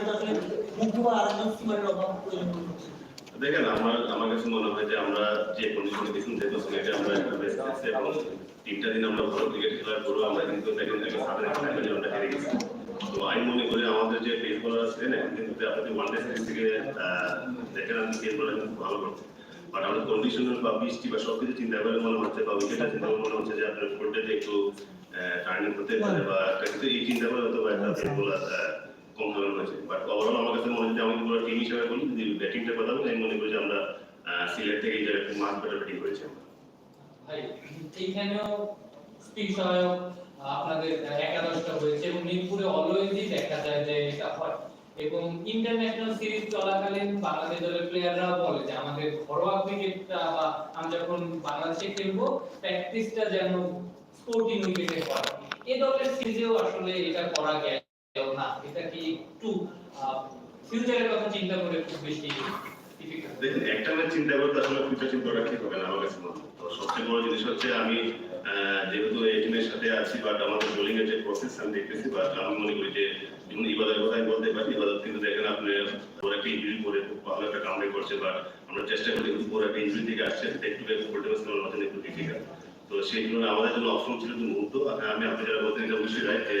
সেটা আসলে মুগ্ধ বা দেখেন, আমার আমার কাছে মনে হয় যে আমরা যে কন্ডিশনে গেছি যে এটা আমরা একটা বেস্ট এবং তিনটা দিন আমরা ভালো ক্রিকেট খেলার পরেও আমরা কিন্তু দেখেন একটা আমরা হেরে গেছি। তো আমি মনে করি আমাদের যে পেস বোলার আছে না কিন্তু আপনাদের ওয়ান ডে সিরিজ থেকে দেখেন আমি পেস বোলার কিন্তু ভালো করছে বাট আমাদের কন্ডিশনাল বা বৃষ্টি বা সবকিছু চিন্তা করে মনে হচ্ছে, বা উইকেটটা চিন্তা করে মনে হচ্ছে যে আপনার ফোল্ডেতে একটু টার্নিং হতে পারে বা কিন্তু এই চিন্তা করে হয়তো বা একটা পেস বোলার কম ধরনের হয়েছে বাট ওভারঅল আমার কাছে মনে যে আমি টিম হিসেবে বলি, যদি ব্যাটিংটা কথা বলি আমি মনে করি যে আমরা সিলেট থেকে মাস বেটার ব্যাটিং করেছি আমরা। এইখানেও সহায়ক আপনাদের একাদশটা হয়েছে এবং মিরপুরে অলওয়েজই দেখা যায় যে এটা হয়। এবং ইন্টারন্যাশনাল সিরিজ চলাকালীন বাংলাদেশ দলের বলে যে আমাদের ঘরোয়া ক্রিকেটটা বা আমরা যখন বাংলাদেশে খেলব প্র্যাকটিসটা যেন স্পোর্টিং উইকেটে করা। এ দলের সিরিজেও আসলে এটা করা গেল না, এটা কি একটু ফিউচারের কথা চিন্তা করে খুব বেশি একটা ম্যাচ চিন্তা করতে আসলে ফিউচার চিন্তা হবে না, আমার কাছে তো সবচেয়ে বড় জিনিস হচ্ছে আমি যেহেতু এই টিমের সাথে আছি আমাদের বোলিং এর যে প্রসেস আমি দেখতেছি আমি মনে করি যে, যেমন বলতে পারি কিন্তু দেখেন আপনি একটা ইঞ্জুরি করে খুব ভালো একটা কামড়ে করছে আমরা চেষ্টা করি ওর একটা ইঞ্জুরি থেকে আসছে একটু ফুলটেন্স করার মধ্যে একটু ডিফিকাল্ট তো সেই জন্য আমাদের জন্য অপশন ছিল যে মুহূর্ত। আমি আপনি যারা বলতেন অবশ্যই রাইট যে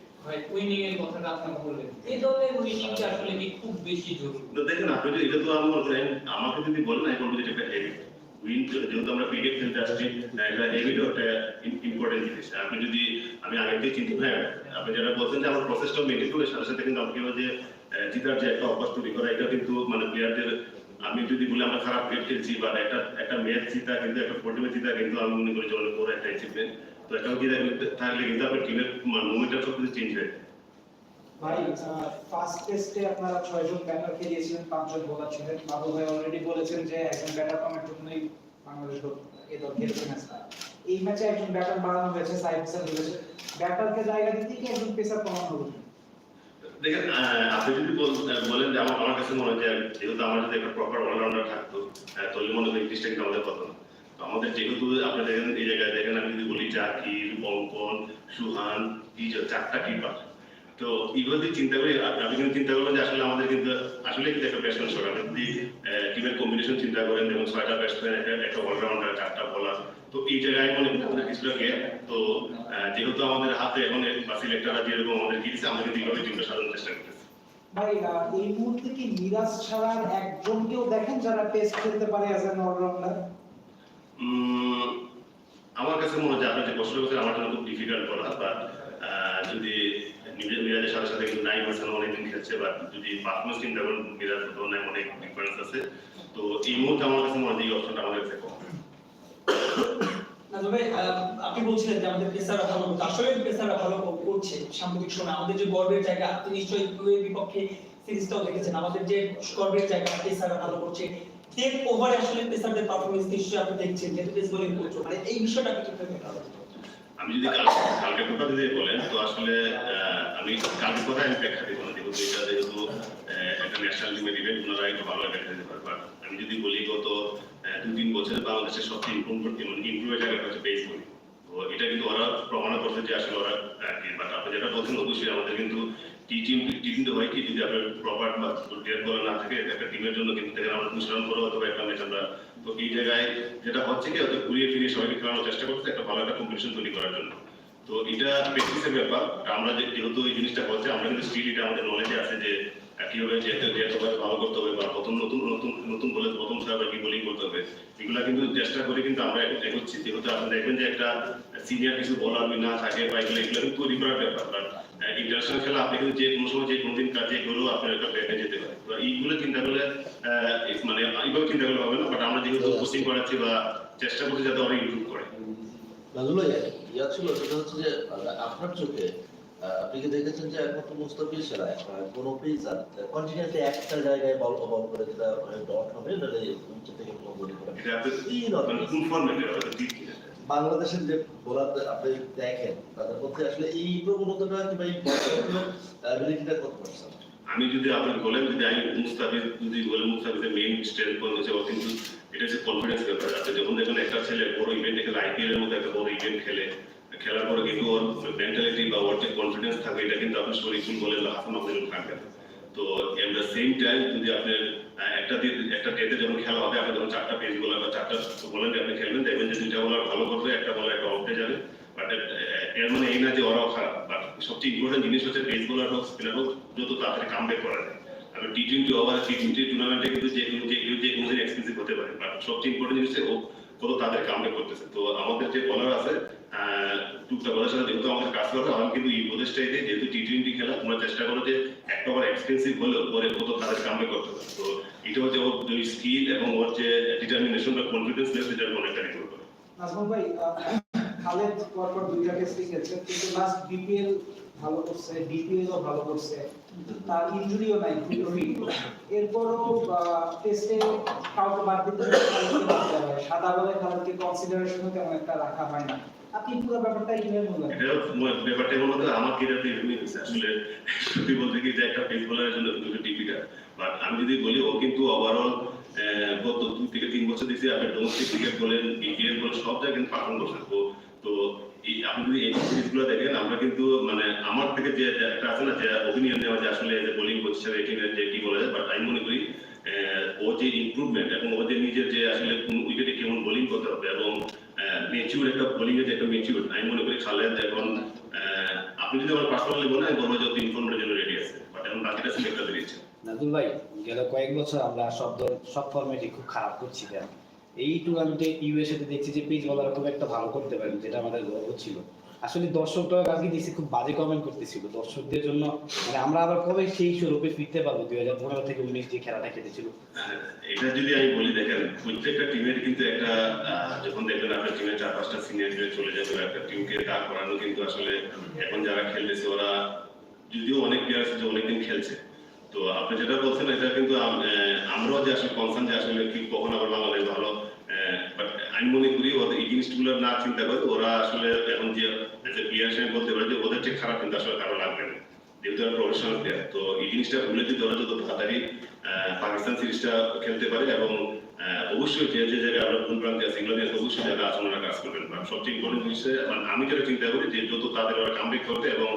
ভাই উইনিং এর কথাটা আপনি বললেন। এই দলের উইনিংটা আসলে কি খুব বেশি জরুরি? তো দেখেন আপনি যদি এটা তো আমি আমাকে যদি বলেন আমি বলব এটা হেভি উইন যেহেতু আমরা ক্রিকেট খেলতে আসছি একটা হেভিটাও একটা ইম্পর্টেন্ট জিনিস। আপনি যদি আমি আগে থেকে চিন্তা আপনি যেটা বলছেন যে আমার প্রসেসটাও মেনটেন করে সাথে সাথে কিন্তু আমাকে যে জিতার যে একটা অভ্যাস তৈরি করা এটা কিন্তু মানে প্লেয়ারদের আমি যদি বলি আমরা খারাপ ক্রিকেট খেলছি বা একটা একটা ম্যাচ জিতা কিন্তু একটা ফোর্টি ম্যাচ জিতা কিন্তু আমি মনে করি যে অনেক বড় একটা অ্যাচিভমেন্ট একটা জিতা থাকলে কিন্তু আপনার টিমের মুভমেন্টটা সব কিছু চেঞ্জ হয়ে যায়। ভাই ফার্স্ট টেস্টে আপনারা ছয়জন ব্যাটারকে দিয়েছিলেন পাঁচজন বোলার ছিলেন। বাবু ভাই অলরেডি বলেছেন যে একজন ব্যাটার কমের জন্যই বাংলাদেশ এ দল খেলছে ম্যাচটা এই ম্যাচে একজন ব্যাটার বাড়ানো হয়েছে সাইড হাসান বলেছে ব্যাটারকে জায়গা দিতে কি একজন পেসার কমানো হবে। দেখেন আপনি যদি বলেন যে আমার আমার কাছে মনে হয় যে যেহেতু আমার যদি একটা প্রপার অলরাউন্ডার থাকতো তাহলে মনে হয় ইংলিশটা কিন্তু আমাদের কথা না। আমাদের যেহেতু আপনি দেখেন এই জায়গায় জাকির বঙ্কন সুহান এই যে চারটা কিপার তো এইগুলো দিয়ে চিন্তা করি আপনি কিন্তু চিন্তা করবেন যে আসলে আমাদের কিন্তু আসলে কিন্তু একটা ব্যাটসম্যান শট আপনি যদি টিমের কম্বিনেশন চিন্তা করেন এবং ছয়টা ব্যাটসম্যান একটা অলরাউন্ডার চারটা বলার তো এই জায়গায় মনে করি আমাদের কিছুটা গিয়ে তো যেহেতু আমাদের হাতে এখন বা সিলেক্টররা যেরকম আমাদের কি আমরা কিন্তু এইভাবে টিমটা সাজানোর চেষ্টা করতেছি। ভাই এই মুহূর্তে কি মিরাজ ছাড়া একজনকেও দেখেন যারা টেস্ট খেলতে পারে অ্যাজ অ্যান অলরাউন্ডার আমার কাছে মনে যে আপনি যে প্রশ্ন করছেন, আমার জন্য খুব ডিফিকাল্ট বলা বাট যদি মিরাজের সাথে সাথে কিন্তু নাইম হাসান অনেকদিন খেলছে বাট যদি পারফরমেন্স চিন্তা করেন মিরাজ তো নাইম অনেক ডিফারেন্স আছে। তো এই মুহূর্তে আমার কাছে মনে হয় এই অপশনটা আমাদের কাছে কম। আপনি বলছিলেন যে আমাদের পেসাররা ভালো আসলে পেসাররা ভালো করছে সাম্প্রতিক সময়। আমাদের যে গর্বের জায়গা, আপনি নিশ্চয়ই বিপক্ষে সিরিজটাও দেখেছেন। আমাদের যে গর্বের জায়গা পেসাররা ভালো করছে। টেক ওভারে আসলে পেসারদের পারফরমেন্স নিশ্চয়ই আপনি দেখছেন যেহেতু পেস বোলিং করছ মানে এই বিষয়টা কীভাবে ভালো আমি যদি কাল কালকে কথা যদি বলেন তো আসলে আমি কালকে কথা আমি ব্যাখ্যা দিব না যেহেতু এটা যেহেতু একটা ন্যাশনাল টিমের ইভেন্ট ওনারা একটু ভালো ব্যাখ্যা দিতে পারবে। আমি যদি বলি গত আহ, দু তিন বছরে বাংলাদেশের সবচেয়ে ইম্প্রুভ করতে মানে ইম্প্রুভের জায়গাটা হচ্ছে বেস বলি তো এটা কিন্তু ওরা প্রমাণ করছে যে আসলে ওরা বাট আপনি যেটা বলছেন অবশ্যই আমাদের কিন্তু টিম টি টিম তো হয় কি যদি আপনার প্রপার বা ডেট বলা না থাকে একটা টিমের জন্য কিন্তু দেখেন আমরা অনুশীলন করো অথবা একটা ম্যাচ আমরা, তো এই জায়গায় যেটা হচ্ছে কি হয়তো ঘুরিয়ে ফিরিয়ে সবাইকে খেলানোর চেষ্টা করছে একটা ভালো একটা কম্পিটিশন তৈরি করার জন্য। তো এটা প্র্যাকটিসের ব্যাপার। আমরা যেহেতু এই জিনিসটা হচ্ছে, আমরা কিন্তু স্টিল এটা আমাদের নলেজে আছে যে কীভাবে যেতে যেতে হবে ভালো করতে হবে বা প্রথম নতুন নতুন নতুন বলে প্রথম সার্ভার কি বোলিং করতে হবে, এগুলা কিন্তু চেষ্টা করে কিন্তু আমরা এগোচ্ছি। যেহেতু আপনি দেখবেন যে একটা সিনিয়র কিছু বলার না থাকে বা এগুলো এগুলো কিন্তু তৈরি করার ব্যাপার। ইন্টারন্যাশনাল খেলা আপনি কিন্তু যে কোনো সময় যে কোনো দিন কাজে গেলেও আপনার একটা ব্যাটে যেতে পারে। তো এইগুলো চিন্তা করলে মানে এইভাবে চিন্তা করলে হবে না বাট আমরা যেহেতু কোচিং করাচ্ছি বা চেষ্টা করছি যাতে ওরা ইমপ্রুভ করে। নাজুল ইয়া ছিল সেটা হচ্ছে যে আপনার চোখে আপনি কি দেখেছেন যে একমাত্র মুস্তাফিজ আহ, কোনো পেসার কন্টিনিউসলি একটা জায়গায় বল বল করে যেটা ডট হবে নাহলে উচ্চ থেকে কোনো বলি করে। এটা আপনি। মানে কোন কিনা বাংলাদেশের যে বোলারদের আপনি দেখেন তাদের মধ্যে আসলে এই প্রবণতাটা কিংবা এই অ্যাবিলিটিটা কত পার্সেন্ট আমি যদি আপনাকে বলেন যদি আমি মুস্তাফিজ যদি বলেন মুস্তাফিজের মেইন স্ট্রেংথ পয়েন্ট হচ্ছে ও কিন্তু এটা হচ্ছে কনফিডেন্স ব্যাপার আপনি যখন দেখেন একটা ছেলে বড় ইভেন্ট খেলে আইপিএল এর মতো একটা বড় ইভেন্ট খেলে খেলার পরে কিন্তু ওর মেন্টালিটি বা ওর যে কনফিডেন্স থাকে এটা কিন্তু আপনি শরীফুল বলেন হাসান আব্দুল থাকবে না। তো এট দ্য সেম টাইম যদি আপনি আহ, একটা ডেতে যখন খেলা হবে, আপনি যখন চারটা পেজ বলার বা চারটা বলার আপনি খেলবেন, দেখবেন যে দুইটা বলার ভালো করবে, একটা বলার একটা অফ যাবে। বাট এর মানে এই না যে ওরাও খারাপ। বাট সবচেয়ে ইম্পর্টেন্ট জিনিস হচ্ছে পেস বোলার হোক স্পিনার হোক, যত তাড়াতাড়ি কাম ব্যাক করা যায়। আর T twenty over T twenty টুর্নামেন্টে কিন্তু যে কেউ যে যে কোনো দিন এক্সপেন্সিভ হতে পারে। বাট সবচেয়ে ইম্পর্টেন্ট জিনিস হচ্ছে ও কত তাড়াতাড়ি কাম ব্যাক করতেছে। তো আমাদের যে বলার আছে আহ, টুকটা সাথে যেহেতু আমাদের কাজ করতে আমি কিন্তু এই উপদেশটাই দিই যেহেতু টি টোয়েন্টি খেলা তোমরা চেষ্টা করো যে একটা ওভার এক্সপেন্সিভ হলেও পরে কত তাড়াতাড়ি কাম করতে পারে। তো এটা হচ্ছে ওর স্কিল এবং ওর যে ডিটারমিনেশন বা কনফিডেন্স লেভেল সেটার অনেকটা নির্ভর করে। নাজমুল ভাই খালেদ পরপর দুইটা টেস্টই খেলছে কিন্তু লাস্ট বিপিএল ভালো করছে ডিপিএল ও ভালো করছে তার ইনজুরিও নাই এরপরও টেস্টে কাউকে বাদ দিতে সাদা বলে খালেদকে কনসিডারেশনও তেমন একটা রাখা হয় না। আপনি পুরো ব্যাপারটা কীভাবে মূল্যায়ন এটা ব্যাপারটা হতো আমার কেরিয়ারটা এরকমই হয়েছে আসলে সত্যি বলতে কি যে একটা পেস জন্য দুটো টিপিটা বাট আমি যদি বলি, ও কিন্তু ওভারঅল গত দুই থেকে তিন বছর দেখছি আপনি ডোমেস্টিক ক্রিকেট বলেন বিপিএল বলেন, সব জায়গায় কিন্তু পারফর্ম করছে। তো তো এই আপনি যদি এই সিরিজগুলো দেখেন, আমরা কিন্তু মানে আমার থেকে যে একটা আছে না, যে অপিনিয়ন নেওয়া যে আসলে যে বোলিং পজিশন এখানে যে কি বলা যায় বাট আমি মনে করি ও যে ইমপ্রুভমেন্ট এবং ও যে নিজের যে আসলে কোন উইকেটে কেমন বোলিং করতে হবে এবং মেচিউর একটা বোলিং এর একটা মেচিউর আমি মনে করি খালেদ এখন আপনি যদি আমার পার্সোনালি বলেন আমি বলব যে ও ইনফর্মের জন্য রেডি আছে। বাট এখন বাকিটা সিলেক্টটা দিয়েছে নাজুল ভাই, গেল কয়েক বছর আমরা সব দল, সব ফর্মেটই খুব খারাপ করছি এই টুর্নামেন্টে ইউএসএ তে দেখছি যে, পিচ বলার খুব একটা ভালো করতে পারেন, যেটা আমাদের গর্ব ছিল। আসলে দর্শকরা কালকে দেখছি খুব বাজে কমেন্ট করতেছিল। দর্শকদের জন্য মানে আমরা আবার কবে সেই স্বরূপে ফিরতে পারব? দুই হাজার পনেরো থেকে উনিশ যে খেলাটা খেলেছিল। এটা যদি আমি বলি, দেখেন, প্রত্যেকটা টিমের কিন্তু একটা যখন দেখবেন আপনার টিমের চার পাঁচটা সিনিয়র প্লেয়ার চলে যাবে একটা টিমকে দাঁড় করানো কিন্তু আসলে এখন যারা খেলতেছে, ওরা যদিও অনেক প্লেয়ার আছে যে অনেকদিন খেলছে। তো আপনি যেটা বলছেন, এটা কিন্তু আমরাও যে আসলে কনসার্ন যে আসলে কি, কখন আবার বাংলাদেশ ভালো আমি মনে করি ওদের এই জিনিসগুলো না চিন্তা করে ওরা আসলে এখন যে প্লেয়ার হিসেবে বলতে পারে যে ওদের ঠিক খারাপ কিন্তু আসলে কারও লাগবে না, যেহেতু ওরা প্রফেশনাল প্লেয়ার তো এই জিনিসটা ভুলে যদি ওরা যত তাড়াতাড়ি পাকিস্তান সিরিজটা খেলতে পারে এবং অবশ্যই যে যে জায়গায় আমরা ভুল এগুলো নিয়ে অবশ্যই কাজ করবেন। সবচেয়ে ইম্পর্টেন্ট মানে আমি যেটা চিন্তা করি যে যত তাদের ওরা কামব্যাক করবে এবং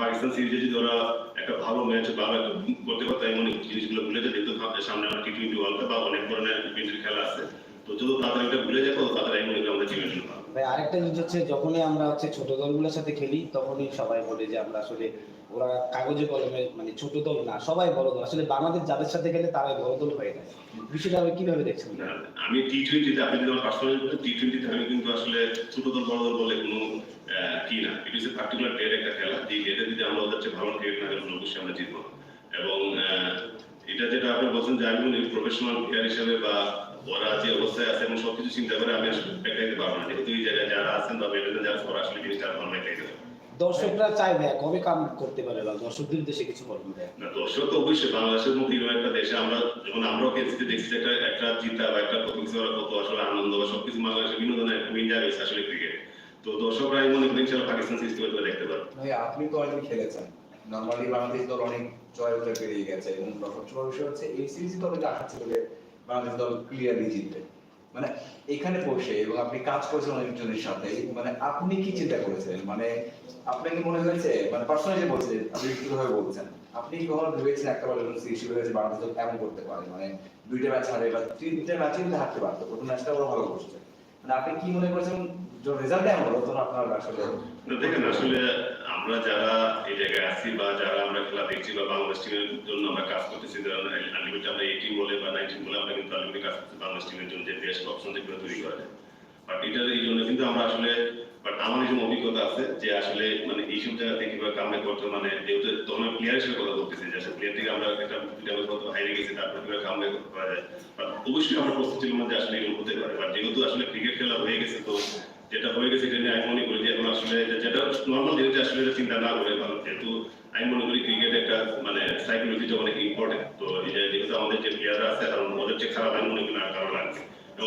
পাকিস্তান সিরিজে যদি ওরা একটা ভালো ম্যাচ ভালো একটা করতে পারে, তাই মনে জিনিসগুলো ভুলে যায় যেহেতু সামনে আমরা টি টোয়েন্টি ওয়ার্ল্ড কাপ বা অনেক ধরনের খেলা আছে। তো তাড়াতাড়ি এটা ভুলে তত তাড়াতাড়ি আমি মনে করি আমাদের টিমের জন্য ভাই আরেকটা জিনিস হচ্ছে যখনই আমরা হচ্ছে ছোট দলগুলোর সাথে খেলি তখনই সবাই বলে যে আমরা আসলে ওরা কাগজে কলমে মানে ছোট দল না সবাই বড় দল। আসলে বাংলাদেশ যাদের সাথে গেলে তারাই বড় দল হয়ে যায়। বিষয়টা কীভাবে দেখছেন? আমি টি টোয়েন্টিতে আপনি যদি আমার পার্সোনাল টি টোয়েন্টিতে আমি কিন্তু আসলে ছোট দল বড় দল বলে কোনো কি না। ইট ইস এ পার্টিকুলার ডের একটা খেলা। যে ডেতে যদি আমরা ওদের চেয়ে ভালো ক্রিকেট না খেলি অবশ্যই আমরা জিতবো এবং এটা যেটা আপনি বলছেন যে আমি প্রফেশনাল প্লেয়ার হিসেবে বা ওরা যে অবস্থায় আছে এবং সবকিছু চিন্তা করে আমি দেখাইতে পারব না। যেহেতু এই জায়গায় যারা আছেন বা মেডেলে যারা ওরা আসলে জিনিসটা ভালো দেখাইতে দর্শকরা চাই ভাই কবে কাম করতে পারে বা দর্শকদের উদ্দেশ্যে কিছু বলবেন? না, দর্শক তো অবশ্যই বাংলাদেশের মতো এরকম একটা দেশে আমরা যখন আমরাও খেলছি দেখছি একটা একটা জিতা বা একটা প্রতিযোগিতা কত আসলে আনন্দ বা সবকিছু বাংলাদেশের বিনোদনের একটা মেন হচ্ছে আসলে ক্রিকেট তো দর্শকরা আমি মনে করি পাকিস্তান করে দেখতে পারবে। ভাই আপনি তো অনেক খেলেছেন। নর্মালি বাংলাদেশ দল অনেক জয় উঠে পেরিয়ে গেছে এবং সবচেয়ে বড় বিষয় হচ্ছে এই সিরিজে তো অনেক আশা ছিল যে বাংলাদেশ দল ক্লিয়ারলি জিতবে। মানে এখানে বসে এবং আপনি কাজ করেছেন অনেকজনের সাথে মানে আপনি কি চিন্তা করেছিলেন? মানে আপনাকে মনে হয়েছে? মানে পার্সোনালি যে বলছেন আপনি কীভাবে বলছেন, আপনি কি কখনো ভেবেছেন একটা বলে সিরিজ শুরু হয়েছে, বাংলাদেশ দল এমন করতে পারে? মানে দুইটা ম্যাচ হারে বা তিনটা ম্যাচে কিন্তু হারতে পারতো, প্রথম ম্যাচটা ওরা ভালো করছে। মানে আপনি কি মনে করেছেন আমরা অভিজ্ঞতা আছে যে আসলে মানে এইসব জায়গা থেকে কীভাবে করতে মানে যেহেতু আমরা একটা লেভেল কত হাইরে গেছি, তারপর কীভাবে কামে করা যায়। But অবশ্যই আমরা প্রস্তুত ছিলাম না যে আসলে হতে পারে। বাট যেহেতু আসলে ক্রিকেট খেলা হয়ে গেছে, তো যেটা হয়ে গেছে এটা নিয়ে আমি মনে করি যে এখন আসলে যেটা নর্মাল জিনিস আসলে চিন্তা না করে ভালো। যেহেতু আমি মনে করি ক্রিকেট একটা মানে সাইকোলজিটা অনেক ইম্পর্টেন্ট তো যেহেতু আমাদের যে প্লেয়াররা আছে কারণ ওদের যে খারাপ আমি মনে করি না কারণ লাগবে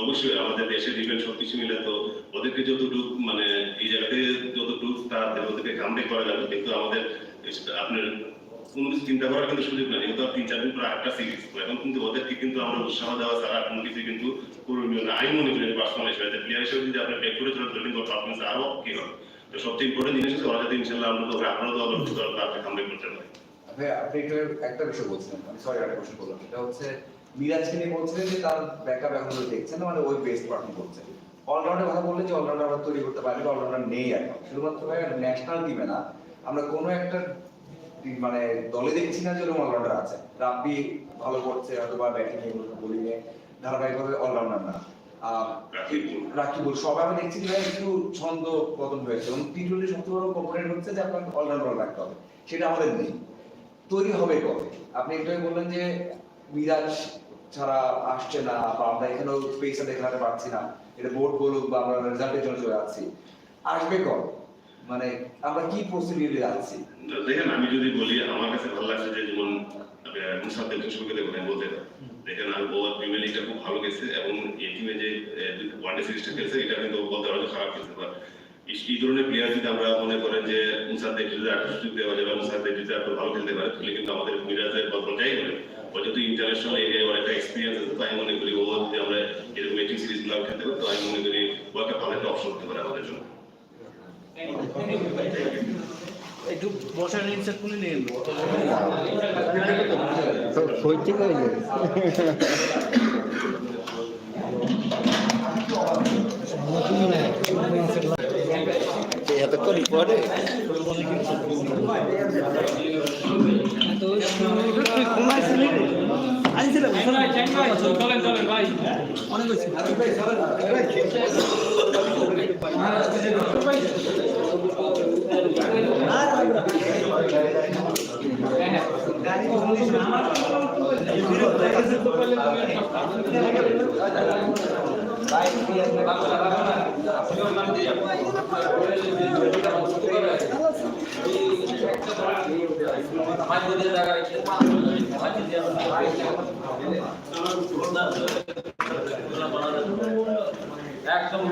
অবশ্যই আমাদের দেশের ডিফেন্স সবকিছু মিলে তো ওদেরকে যতটুকু মানে এই জায়গাতে যতটুকু তারা ওদেরকে কামড়ে করা যাবে। কিন্তু আমাদের আপনার কোনো কিছু চিন্তা করার কিন্তু সুযোগ নেই তিন, চার দিন সিরিজ এখন কিন্তু ওদেরকে কিন্তু আমরা উৎসাহ দেওয়া ছাড়া কোনো কিছু কিন্তু করণীয় না। আমি মনে করি পার্সোনাল হিসেবে প্লেয়ার হিসেবে যদি আপনি ব্যাক করে কিন্তু পারফরমেন্স আরও কি হবে। তো সবচেয়ে ইম্পর্টেন্ট জিনিস হচ্ছে ওরা যাতে ইনশাল্লাহ আমরা তো করতে আপনি একটু বিষয় বলছিলেন, আমি সরি একটা কোশ্চেন করলাম। সেটা হচ্ছে মিরাজকে নিয়ে বলছিলেন যে তার ব্যাকআপ এখন দেখছেন মানে ওই বেস্ট পারফর্ম করছে কথা বললেন যে অলরাউন্ডার আমরা তৈরি করতে পারি অলরাউন্ডার নেই এখন। শুধুমাত্র ন্যাশনাল টিমে না, আমরা কোনো একটা মানে দলে দেখছি না যে ওরকম অলরাউন্ডার আছে। রাব্বি ভালো করছে হয়তো বা ব্যাটিং এ বোলিং এ ধারাবাহিকভাবে অলরাউন্ডার না। রাকিবুল। সবাই আমি দেখছি যে একটু ছন্দ পতন হয়েছে। এবং টি টোয়েন্টি সবচেয়ে বড় কম্পোনেন্ট হচ্ছে যে আপনার অলরাউন্ডার রাখতে হবে। সেটা আমাদের নেই। তৈরি হবে কবে? আপনি একটু বললেন যে মিরাজ ছাড়া আসছে না বা আমরা এখানেও পেসা দেখাতে পারছি না। এটা বোর্ড বলুক বা আমরা রেজাল্টের জন্য চলে যাচ্ছি। আসবে কবে? মানে আমরা কি প্রসিডিউরে যাচ্ছি দেখেন আমি যদি বলি আমার কাছে ভালো লাগছে যে যেমন মুসাদ্দেক সুখে দেখুন বলতে দেখেন আমি ও প্রিমিয়ার লিগটা খুব ভালো গেছে এবং এই টিমে যে ওয়ানডে সিরিজটা খেলছে এটা কিন্তু বলতে পারো খারাপ খেলছে বা এই ধরনের প্লেয়ার যদি আমরা মনে করেন যে মুসাদ্দেক যদি একটা সুযোগ দেওয়া যাবে মুসাদ্দেক যদি একটু ভালো খেলতে পারে তাহলে কিন্তু আমাদের মিরাজের বদল যাই করে ও যেহেতু ইন্টারন্যাশনাল এরিয়ায় ওর একটা এক্সপিরিয়েন্স আছে তো আমি মনে করি ও যদি আমরা এরকম মেটিং সিরিজগুলো খেলতে পারি তো আমি মনে করি ও একটা ভালো একটা অপশন হতে পারে আমাদের জন্য। একটু বসার ইনসেট করে নিয়ে এলো এতক্ষণ পরে চলেন একদম।